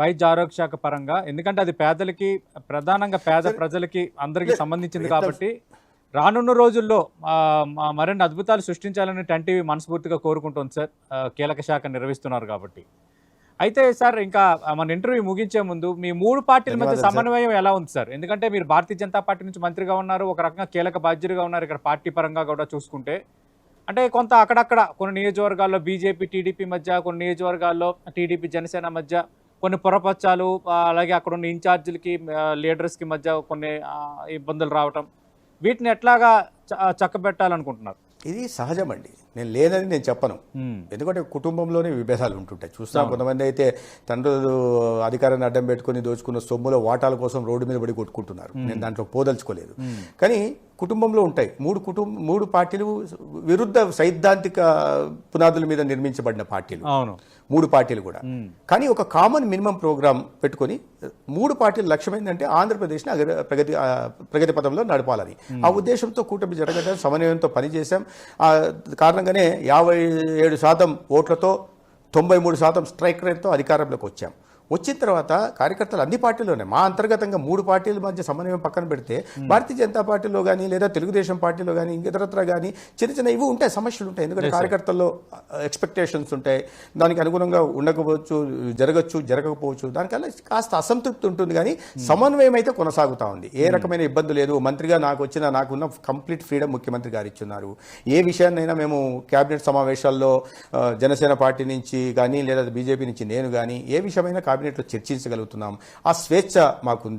వైద్య ఆరోగ్య శాఖ పరంగా ఎందుకంటే అది పేదలకి ప్రధానంగా పేద ప్రజలకి అందరికీ సంబంధించింది కాబట్టి రానున్న రోజుల్లో మరిన్ని అద్భుతాలు సృష్టించాలని టెన్ టీవీ మనస్ఫూర్తిగా కోరుకుంటుంది సార్. కీలక శాఖ నిర్వహిస్తున్నారు కాబట్టి. అయితే సార్ ఇంకా మన ఇంటర్వ్యూ ముగించే ముందు మీ మూడు పార్టీల మధ్య. సమన్వయం ఎలా ఉంది సార్? ఎందుకంటే మీరు భారతీయ జనతా పార్టీ నుంచి మంత్రిగా ఉన్నారు ఒక రకంగా కీలక బాధ్యులుగా ఉన్నారు ఇక్కడ పార్టీ పరంగా కూడా చూసుకుంటే. అంటే కొంత అక్కడక్కడ కొన్ని నియోజకవర్గాల్లో బీజేపీ టీడీపీ మధ్య కొన్ని నియోజకవర్గాల్లో టీడీపీ జనసేన మధ్య కొన్ని పొరపచ్చాలు అలాగే అక్కడ ఉన్న ఇన్ఛార్జీలకి లీడర్స్కి మధ్య కొన్ని ఇబ్బందులు రావటం. వీటిని ఎట్లాగా చక్కబెట్టాలనుకుంటున్నారు? ఇది సహజమండి. నేను లేదని నేను చెప్పను. ఎందుకంటే కుటుంబంలోనే విభేదాలు ఉంటుంటాయి. చూస్తాం. కొంతమంది అయితే తండ్రులు అధికారాన్ని అడ్డం పెట్టుకుని దోచుకున్న సొమ్ములో వాటాల కోసం రోడ్డు మీద పడి కొట్టుకుంటున్నారు. నేను దాంట్లో పోదలుచుకోలేదు. కానీ కుటుంబంలో ఉంటాయి. మూడు కుటుంబ మూడు పార్టీలు విరుద్ధ సైద్ధాంతిక పునాదుల మీద నిర్మించబడిన పార్టీలు. అవును. మూడు పార్టీలు కూడా. కానీ ఒక కామన్ మినిమం ప్రోగ్రామ్ పెట్టుకొని మూడు పార్టీల లక్ష్యం ఏంటంటే ఆంధ్రప్రదేశ్ని ప్రగతి ప్రగతి పథంలో నడపాలని. ఆ ఉద్దేశంతో కూటమి జరగడం సమన్వయంతో పనిచేశాం. ఆ కారణంగానే యాభై ఏడు శాతం ఓట్లతో తొంభై మూడు శాతం స్ట్రైక్ రేట్తో అధికారంలోకి వచ్చాం. వచ్చిన తర్వాత కార్యకర్తలు అన్ని పార్టీలోనే మా అంతర్గతంగా మూడు పార్టీల మధ్య సమన్వయం పక్కన పెడితే భారతీయ జనతా పార్టీలో కానీ లేదా తెలుగుదేశం పార్టీలో కానీ ఇతరత్ర కానీ చిన్న చిన్న ఇవి ఉంటాయి సమస్యలు ఉంటాయి. ఎందుకంటే కార్యకర్తల్లో ఎక్స్పెక్టేషన్స్ ఉంటాయి. దానికి అనుగుణంగా ఉండకపోవచ్చు జరగచ్చు జరగకపోవచ్చు. దానికల్లా కాస్త అసంతృప్తి ఉంటుంది కానీ సమన్వయం అయితే కొనసాగుతా ఉంది. ఏ రకమైన ఇబ్బంది లేదు. మంత్రిగా నాకు వచ్చిన నాకున్న కంప్లీట్ ఫ్రీడమ్ ముఖ్యమంత్రి గారు ఇచ్చున్నారు. ఏ విషయాన్నైనా మేము కేబినెట్ సమావేశాల్లో జనసేన పార్టీ నుంచి కానీ లేదా బీజేపీ నుంచి నేను కానీ ఏ విషయమైనా కేబినెట్లో చర్చించగలుగుతున్నాం. ఆ స్వేచ్ఛ మాకుంది.